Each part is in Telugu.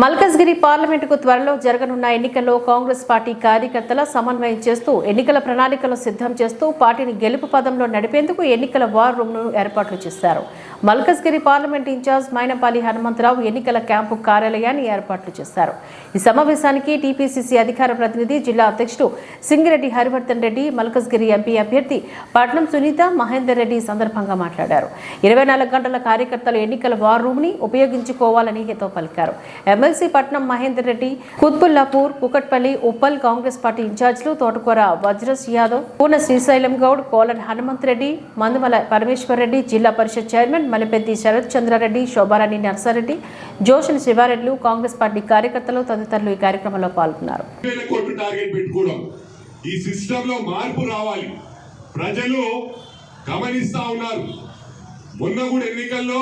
మల్కజ్గిరి పార్లమెంటుకు త్వరలో జరగనున్న ఎన్నికల్లో కాంగ్రెస్ పార్టీ కార్యకర్తల సమన్వయం చేస్తూ ఎన్నికల ప్రణాళికలు సిద్ధం చేస్తూ పార్టీని గెలుపు పదంలో నడిపేందుకు ఎన్నికల వార్ రూమ్ను ఏర్పాట్లు చేశారు. మల్కజ్గిరి పార్లమెంట్ ఇన్ఛార్జ్ మైనపాలి హనుమంతరావు ఎన్నికల క్యాంపు కార్యాలయాన్ని ఏర్పాట్లు చేశారు. ఈ సమావేశానికి టీపీసీసీ అధికార ప్రతినిధి జిల్లా అధ్యక్షుడు సింగిరెడ్డి హరివర్ధన్ రెడ్డి మల్కజ్గిరి ఎంపీ అభ్యర్థి పట్నం సునీత మహేందర్ రెడ్డి సందర్భంగా మాట్లాడారు. ఇరవై నాలుగు గంటల కార్యకర్తలు ఎన్నికల వార్ రూమ్ని ఉపయోగించుకోవాలని హితో పలికారు. ఎమ్మెల్సీ పట్నం మహేందర్ రెడ్డి కుత్బుల్లాపూర్ కుకట్పల్లి ఉప్పల్ కాంగ్రెస్ పార్టీ ఇన్ఛార్జీలు తోటకూర వజ్రస్ యాదవ్ పూన శ్రీశైలం గౌడ్ కోలన్ హనుమంత్ రెడ్డి మందుమల పరమేశ్వర్ రెడ్డి జిల్లా పరిషత్ చైర్మన్ మలిపెద్ది శరత్ చంద్రారెడ్డి శోభారాణి నర్సారెడ్డి జోషన్ శివారెడ్లు కాంగ్రెస్ పార్టీ కార్యకర్తలు తదితరులు ఈ కార్యక్రమంలో పాల్గొన్నారు. ఈ సిస్టంలో మార్పు రావాలి. ప్రజలు గమనిస్తా ఉన్నారు. మొన్న కూడా ఎన్నికల్లో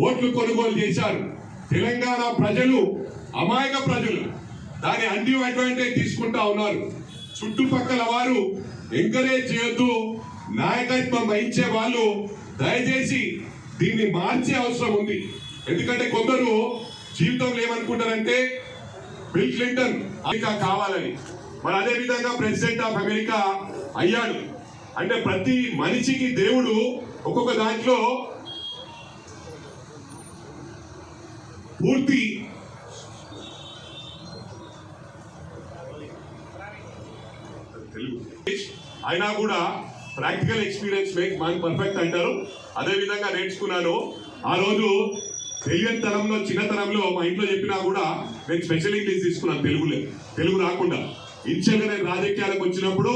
ఓట్లు కొనుగోలు చేశారు. తెలంగాణ ప్రజలు అమాయక ప్రజలు దాని అన్ని అడ్వాంటేజ్ తీసుకుంటా ఉన్నారు. చుట్టుపక్కల వారు ఎంకరేజ్ చేయొద్దు. నాయకత్వం వహించే వాళ్ళు దయచేసి దీన్ని మార్చే అవసరం ఉంది. ఎందుకంటే కొందరు జీవితంలో ఏమనుకుంటారంటే బిల్ క్లింటన్ అమెరికా కావాలని. మరి అదే విధంగా ప్రెసిడెంట్ ఆఫ్ అమెరికా అయ్యాడు. అంటే ప్రతి మనిషికి దేవుడు ఒక్కొక్క దాంట్లో పూర్తి తెలుగు. అయినా కూడా practical experience make man perfect అంటారు. అదే విధంగా నేర్చుకున్నాను. ఆ రోజు తెలియని తరంలో చిన్నతనంలో మా ఇంట్లో చెప్పినా కూడా నేను స్పెషల్ ఇంగ్లీష్ తీసుకున్నాను తెలుగులో. తెలుగు రాకుండా. ఇన్షియల్గా నేను రాజకీయాలకు వచ్చినప్పుడు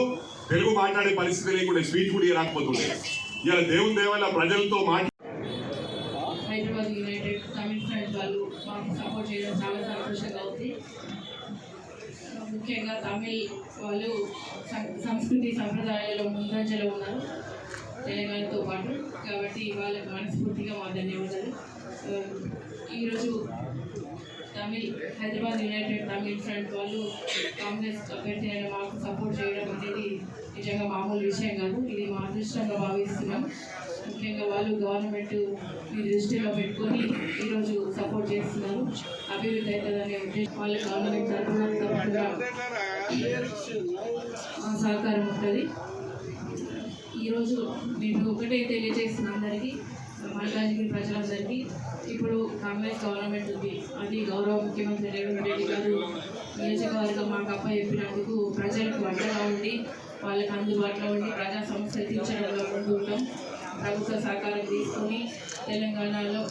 తెలుగు మాట్లాడే పరిస్థితి లేకుండా స్పీచ్ కూడా రాకపోతుండే. ఇలా దేవుని దేవాల ప్రజలతో మాట్లాడి హైదరాబాద్ యునైటెడ్ తమిళ ఫ్రెండ్స్ వాళ్ళు మాకు సపోర్ట్ చేయడం చాలా సంతోషంగా ఉంది. ముఖ్యంగా తమిళ్ వాళ్ళు సం- సంస్కృతి సంప్రదాయాలలో ముందంజలో ఉన్నారు తెలంగాణతో పాటు. కాబట్టి వాళ్ళకి మనస్ఫూర్తిగా మా ధన్యవాదాలు. ఈరోజు తమిళ్ హైదరాబాద్ యునైటెడ్ తమిళ్ ఫ్రంట్ వాళ్ళు కాంగ్రెస్ అభ్యర్థి అయిన మాకు సపోర్ట్ చేయడం అనేది నిజంగా మామూలు విషయం కాదు. ఇది మా అదృష్టంగా భావిస్తున్నాం. ముఖ్యంగా వాళ్ళు గవర్నమెంట్ ఈ దృష్టిలో పెట్టుకొని ఈరోజు సపోర్ట్ చేస్తున్నారు. అభివృద్ధి అవుతుందనే ఉద్దేశం వాళ్ళ గవర్నమెంట్ తరఫున సహకారం ఉంటుంది. ఈరోజు నేను ఒకటే తెలియజేస్తున్న అందరికీ మల్కాజ్గిరి ప్రజలందరికీ. ఇప్పుడు కాంగ్రెస్ గవర్నమెంట్ ఉంది. అది గౌరవ ముఖ్యమంత్రి రేవంత్ రెడ్డి గారు నియోజకవర్గం మాకు అప్ప చెప్పినందుకు ప్రజలకు అండగా ఉండి వాళ్ళకి అందుబాటులో ఉండి ప్రజా సమస్యలు తీర్చడంలో ముందు ఉంటాం ప్రభుత్వ సహకారం తీసుకొని తెలంగాణలో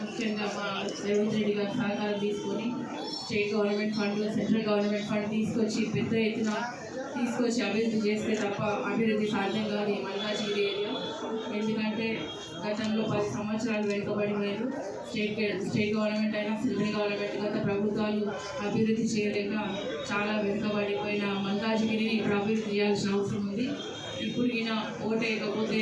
ముఖ్యంగా మా రేవంత్ రెడ్డి గారి సహకారం తీసుకొని state government fund central government fund తీసుకొచ్చి పెద్ద ఎత్తున తీసుకొచ్చి అభివృద్ధి చేస్తే తప్ప అభివృద్ధి సాధ్యం కాదు ఈ మల్కాజ్గిరి ఏరియా. ఎందుకంటే గతంలో పది సంవత్సరాలు వెనుకబడి మీరు స్టేట్ స్టేట్ గవర్నమెంట్ అయినా సెంట్రల్ గవర్నమెంట్ గత ప్రభుత్వాలు అభివృద్ధి చేయలేక చాలా వెనుకబడిపోయిన మల్కాజ్గిరిని ఇప్పుడు అభివృద్ధి చేయాల్సిన అవసరం ఉంది. ఇప్పుడు ఈయన ఓటేయకపోతే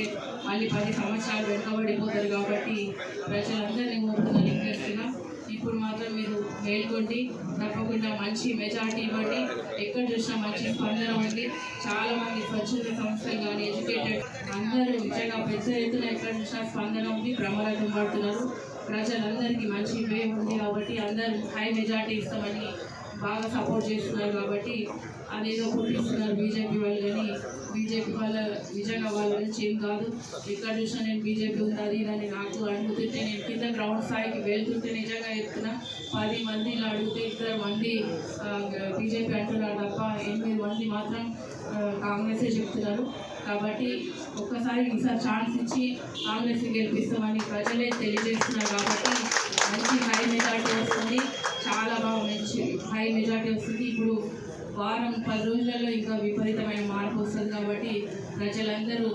మళ్ళీ పది సంవత్సరాలు వెనుకబడిపోతారు కాబట్టి ప్రజలందరినీ కోరుతున్న రిక్వెస్ట్గా ఇప్పుడు మాత్రం మీరు మేల్కొండి తప్పకుండా మంచి మెజార్టీ ఇవ్వండి ఎక్కడ చూసినా మంచి స్పందన ఉంది చాలా మంది స్వచ్ఛంద సంస్థలు కానీ ఎడ్యుకేటెడ్ అందరూ నిజంగా పెద్ద ఎత్తున ఎక్కడ చూసినా స్పందన ఉంది ప్రమాదం పడుతున్నారు ప్రజలందరికీ మంచి పేరు ఉంది కాబట్టి అందరూ హై మెజార్టీ ఇస్తామని బాగా సపోర్ట్ చేస్తున్నారు కాబట్టి అదేదో పుట్టిస్తున్నారు బీజేపీ వాళ్ళు కానీ బీజేపీ వాళ్ళ నిజంగా వాళ్ళ నుంచి ఏం కాదు. ఎక్కడ చూసినా నేను బీజేపీ ఉంది అది అని నాకు అడుగుతుంటే నేను కింద గ్రౌండ్ స్థాయికి వెళ్తుంటే నిజంగా చెప్తున్నా పది మంది ఇలా అడిగితే ఇద్దరు మంది బీజేపీ అంటున్నారు తప్ప ఎనిమిది మంది మాత్రం కాంగ్రెసే చెప్తున్నారు. కాబట్టి ఒక్కసారి ఈసారి ఛాన్స్ ఇచ్చి కాంగ్రెస్ గెలిపిస్తామని ప్రజలే తెలియజేస్తున్నారు కాబట్టి మంచి హై మెజార్టీ వస్తుంది. చాలా బాగా మంచి హై మెజార్టీ వస్తుంది. ఇప్పుడు వారం పది రోజులలో ఇంకా విపరీతమైన మార్పు వస్తుంది కాబట్టి ప్రజలందరూ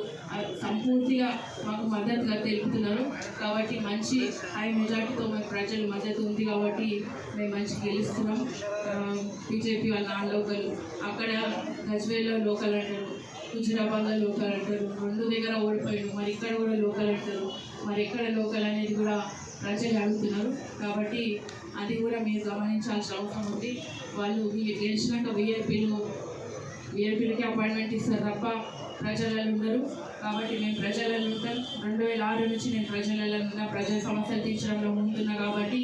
సంపూర్తిగా మాకు మద్దతుగా తెలుపుతున్నారు. కాబట్టి మంచి హై మెజార్టీతో మాకు ప్రజలు మద్దతు ఉంది కాబట్టి మేము మంచి గెలుస్తున్నాం. బీజేపీ వాళ్ళ నాన్ లోకల్ అక్కడ గజ్వేల్లో లోకల్ అంటారు. హుజురాబాద్లో లోకల్ అంటారు. రెండు దగ్గర ఓడిపోయాడు మరి ఇక్కడ కూడా లోకల్ అంటారు. మరి ఎక్కడ లోకల్ అనేది కూడా ప్రజలు అడుగుతున్నారు. కాబట్టి అది కూడా మీరు గమనించాల్సిన అవసరం ఉంది. వాళ్ళు వీ- గెలిచినాక విఐపీలు విఐపీలకి అపాయింట్మెంట్ ఇస్తారు తప్ప ప్రజలలో ఉండరు కాబట్టి మేము ప్రజలలో ఉంటాం రెండు వేల ఆరు నుంచి నేను ప్రజలలో ఉన్న ప్రజల సమస్యలు తీర్చడంలో ఉంటున్నా కాబట్టి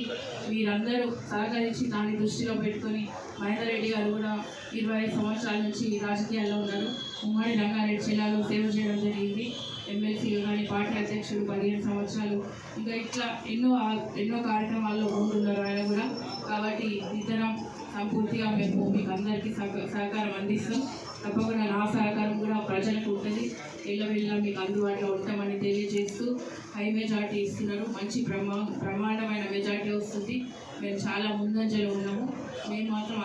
మీరందరూ సహకరించి దాన్ని దృష్టిలో పెట్టుకొని మహేందర్ రెడ్డి గారు కూడా ఇరవై ఐదు సంవత్సరాల నుంచి రాజకీయాల్లో ఉన్నారు. ఉమ్మడి రంగారెడ్డి జిల్లాలో సేవ చేయడం జరిగింది. ఎమ్మెల్సీలు కానీ పార్టీ అధ్యక్షులు పదిహేను సంవత్సరాలు. ఇంకా ఇట్లా ఎన్నో ఎన్నో కార్యక్రమాల్లో ఉంటున్నారు ఆయన కూడా. కాబట్టి ఇద్దరం సంపూర్తిగా మేము మీకు అందరికీ సహక- సహకారం అందిస్తాం. తప్పకుండా నా సహకారం కూడా ప్రజలకు ఉంటుంది. ఎల్లవెల్లా మీకు అందుబాటులో ఉంటామని తెలియజేస్తూ హై మెజార్టీ ఇస్తున్నారు. మంచి ప్రమా ప్రమాణమైన మెజార్టీ వస్తుంది. మేము చాలా ముందంజలో ఉన్నాము. మేము మాత్రం